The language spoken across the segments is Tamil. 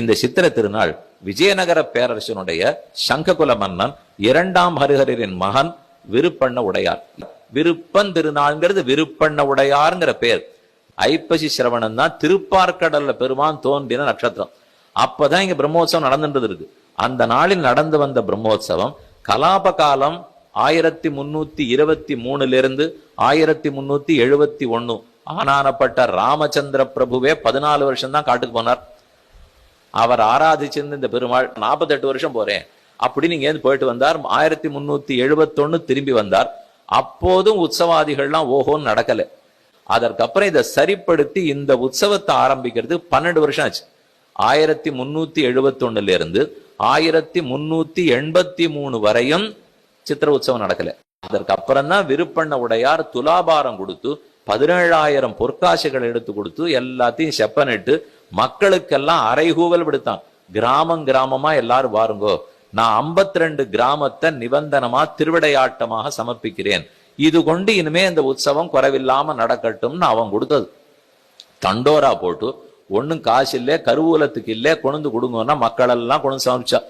இந்த சித்திர திருநாள் விஜயநகர பேரரசனுடைய சங்ககுல மன்னன் இரண்டாம் ஹரிஹரின் மகன் விருப்பண்ண உடையார். விருப்பன் திருநாள்ங்கிறது விருப்பண்ண உடையார்ங்கிற பேர். ஐப்பசி சிரவணம் தான் திருப்பார்க்கடல்ல பெருமான் தோன்றின நட்சத்திரம். அப்பதான் இங்க பிரம்மோத்சவம் நடந்துட்டு இருக்கு. அந்த நாளில் நடந்து வந்த பிரம்மோற்சவம் கலாப காலம் ஆயிரத்தி முன்னூத்தி இருபத்தி மூணுல இருந்து ஆயிரத்தி முன்னூத்தி எழுபத்தி ஒண்ணு. ஆனானப்பட்ட ராமச்சந்திர பிரபுவே பதினாலு வருஷம் தான் காட்டுக்கு போனார். அவர் ஆராதிச்சிருந்த இந்த பெருமாள் நாற்பத்தெட்டு வருஷம் போறேன். அப்படி நீங்க ஏந்து போயிட்டு வந்தார் ஆயிரத்தி முன்னூத்தி எழுபத்தொன்னு திரும்பி வந்தார். அப்போதும் உற்சவாதிகள்லாம் ஓஹோன்னு நடக்கல. அதற்கப்புறம் இதை சரிப்படுத்தி இந்த உற்சவத்தை ஆரம்பிக்கிறது பன்னெண்டு வருஷம் ஆச்சு. ஆயிரத்தி முன்னூத்தி எழுபத்தொன்னுல இருந்து ஆயிரத்தி முன்னூத்தி எண்பத்தி மூணு வரையும் சித்திர உற்சவம் நடக்கல. அதற்கப்புறம் தான் விருப்பண்ண உடையார் துலாபாரம் கொடுத்து பதினேழாயிரம் பொற்காசுகள் எடுத்து கொடுத்து எல்லாத்தையும் செப்பனிட்டு மக்களுக்கெல்லாம் அரைகூவல் விடுத்தான். கிராமம் கிராமமா எல்லாரும் வாருங்கோ. நான் 52 ரெண்டு கிராமத்தை நிபந்தனமா திருவிடையாட்டமாக சமர்ப்பிக்கிறேன். இது கொண்டு இனிமே இந்த உற்சவம் குறைவில்லாம நடக்கட்டும்னு அவன் கொடுத்தது. தண்டோரா போட்டு ஒன்னும் காசு இல்லையே கருவூலத்துக்கு இல்லை கொண்டு கொடுங்கன்னா மக்கள் எல்லாம் கொண்டு சமைச்சா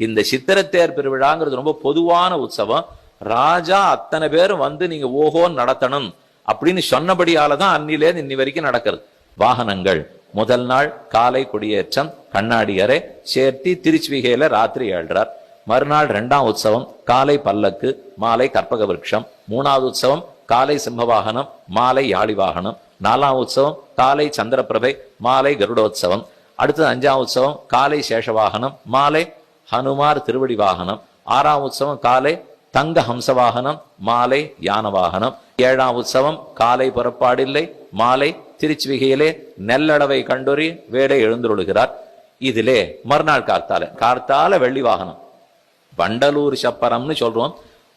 இந்த சித்திரத்தேர் பெருவிழாங்கிறது ரொம்ப பொதுவான உற்சவம். ராஜா அத்தனை பேரும் வந்து நீங்க ஓஹோன்னு நடத்தணும் அப்படின்னு சொன்னபடியால தான் அன்னிலேருந்து இன்னி வரைக்கும் நடக்கிறது. வாகனங்கள் முதல் நாள் காலை கொடியேற்றம் கண்ணாடி அறை சேர்த்தி திருச்சிவிகையில ராத்திரி ஏழ்றார். மறுநாள் ரெண்டாம் உற்சவம் காலை பல்லக்கு மாலை கற்பக விருட்சம். மூணாவது உற்சவம் காலை சிம்மவாகனம் மாலை யாழி வாகனம் நாலாம் உற்சவம் காலை சந்திரபிரபை மாலை கருடோத்சவம் அடுத்தது அஞ்சாம் உற்சவம் காலை சேஷ வாகனம் மாலை ஹனுமார் திருவடி வாகனம் ஆறாம் உற்சவம் காலை தங்க ஹம்ச வாகனம் மாலை யான வாகனம் ஏழாம் உற்சவம் காலை புறப்பாடில்லை மாலை திருச்சிவிகையிலே நெல்லடவை கண்டுறி வேலை எழுந்துருளுகிறார். இதிலே மறுநாள் கார்த்தால கார்த்தால வெள்ளி வாகனம். வண்டலூர் சப்பரம்னு சொல்றோம்.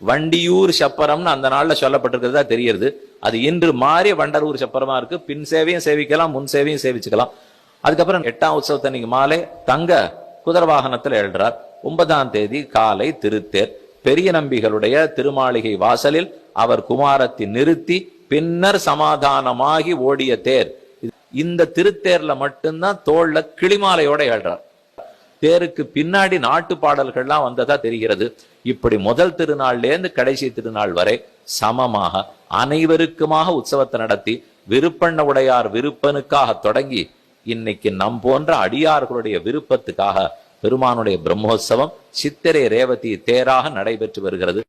வண்டியூர் சப்பரம்னு அந்த நாள்ல சொல்லப்பட்டிருக்கிறதா தெரியுது அது இன்று மாறி வண்டலூர் சப்பரமா இருக்கு. பின் சேவையும் சேவிக்கலாம் முன் சேவையும் சேவிச்சுக்கலாம். அதுக்கப்புறம் எட்டாம் உற்சவத்தன்னைக்கு மாலை தங்க குதிர வாகனத்தில் எழுறார் ஒன்பதாம் தேதி காலை திருத்தேர். பெரிய நம்பிகளுடைய திருமாளிகை வாசலில் அவர் குமாரத்தை நிறுத்தி பின்னர் சமாதானமாகி ஓடிய தேர். இந்த திருத்தேர்ல மட்டும்தான் தோல்ல கிளிமாலையோட ஏழ்றார். தேருக்கு பின்னாடி நாட்டு பாடல்கள்லாம் வந்ததா தெரிகிறது. இப்படி முதல் திருநாள்ல இருந்து கடைசி திருநாள் வரை சமமாக அனைவருக்குமாக உற்சவத்தை நடத்தி விருப்பண்ண உடையார் விருப்பனுக்காக தொடங்கி இன்னைக்கு நம் போன்ற அடியார்களுடைய விருப்பத்துக்காக பெருமானுடைய பிரம்மோற்சவம் சித்திரை ரேவதி தேராக நடைபெற்று வருகிறது.